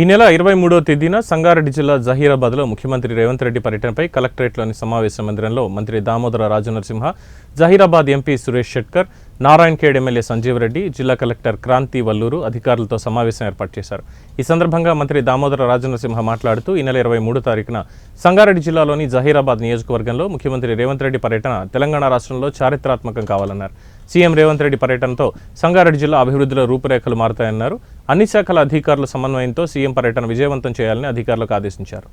ఈ నెల ఇరవై మూడో తేదీన సంగారెడ్డి జిల్లా జహీరాబాద్లో ముఖ్యమంత్రి రేవంత్ రెడ్డి పర్యటనపై కలెక్టరేట్లోని సమావేశ మందిరంలో మంత్రి దామోదర రాజనరసింహ జహీరాబాద్ ఎంపీ సురేష్ షెట్కర్ నారాయణ ఖేడ్ ఎమ్మెల్యే సంజీవ్ రెడ్డి జిల్లా కలెక్టర్ క్రాంతి వల్లూరు అధికారులతో సమావేశం ఏర్పాటు చేశారు. ఈ సందర్భంగా మంత్రి దామోదర రాజనరసింహ మాట్లాడుతూ ఈ నెల ఇరవై మూడు తారీఖున సంగారెడ్డి జిల్లాలోని జహీరాబాద్ నియోజకవర్గంలో ముఖ్యమంత్రి రేవంత్ రెడ్డి పర్యటన తెలంగాణ రాష్ట్రంలో చారిత్రాత్మకం కావాలన్నారు. సీఎం రేవంత్ రెడ్డి పర్యటనతో సంగారెడ్డి జిల్లా అభివృద్ధిలో రూపురేఖలు మారుతాయన్నారు. అన్ని శాఖల అధికారుల సమన్వయంతో సీఎం పర్యటన విజయవంతం చేయాలని అధికారులకు ఆదేశించారు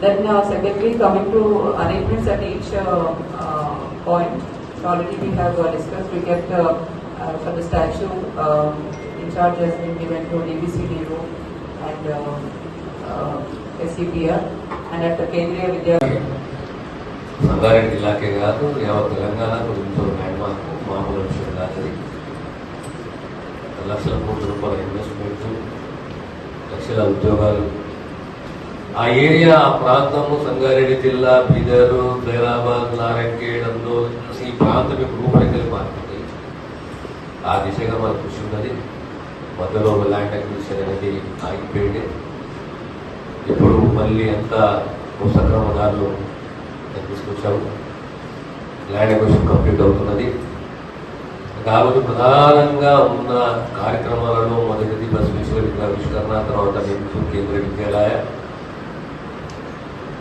Then, uh, secondly, coming to arrangements at each uh, uh, point, already we have uh, discussed. We get uh, uh, for the statue, uh, in charge has been given to DBCDO and uh, uh, SCPR, and at the Kendriya Vidya. Sangareddy జిల్లాకే కాదు యావత్ తెలంగాణకు ఎంతో landmark మామూలు విషయం కాదు. లక్షల కోట్ల రూపాయల ఇన్వెస్ట్మెంట్ లక్షల ఉద్యోగాలు. ఆ ఏరియా ఆ ప్రాంతము సంగారెడ్డి జిల్లా బీదరు ఖైరాబాద్ నారాయణఖేడ్ అందోల్ ఈ ప్రాంతం యొక్క రూపురేఖలు మారుతుంది ఆ దిశగా మన కృషి ఉన్నది. మధ్యలో ల్యాండ్ అక్విజిషన్ అనేది ఆగిపోయింది. ఇప్పుడు మళ్ళీ అంతా సక్రమదారులు తీసుకొచ్చాము ల్యాండ్ అక్విజిషన్ కంప్లీట్ అవుతున్నది కాబట్టి ప్రధానంగా ఉన్న కార్యక్రమాలలో మొదటిది బసవేశ్వర విగ్రహావిష్కరణ తర్వాత నెహ్రూ కేంద్ర విద్యాలయ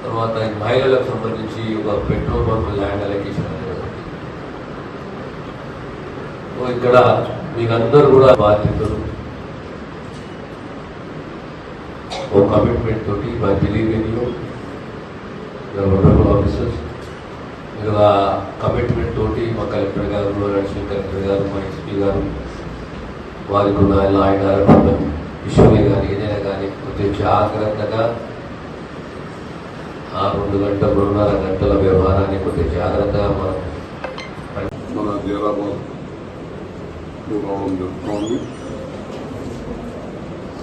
తర్వాత ఈ మహిళలకు సంబంధించి ఒక పెట్రోల్ పంప్ ల్యాండ్ అలొకేషన్ అనేది ఒకటి. సో ఇక్కడ మీకందరూ కూడా బాధ్యతలు ఓ కమిట్మెంట్ తోటి బై బిలీవ్ ఇన్ ఆఫీసర్స్ మీరు ఆ కమిట్మెంట్ తోటి మా కలెక్టర్ గారు అడిషనల్ కలెక్టర్ గారు మా ఎస్పీ గారు వారికి ఉన్న ఆయన ఇష్యూనే కానీ ఏదైనా కానీ కొంచెం జాగ్రత్తగా ఆ రెండు గంటల రెండున్నర గంటల వ్యవహారాన్ని కొంచెం జాగ్రత్తగా మనం మన జీరాబాద్ జరుగుతోంది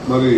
మరి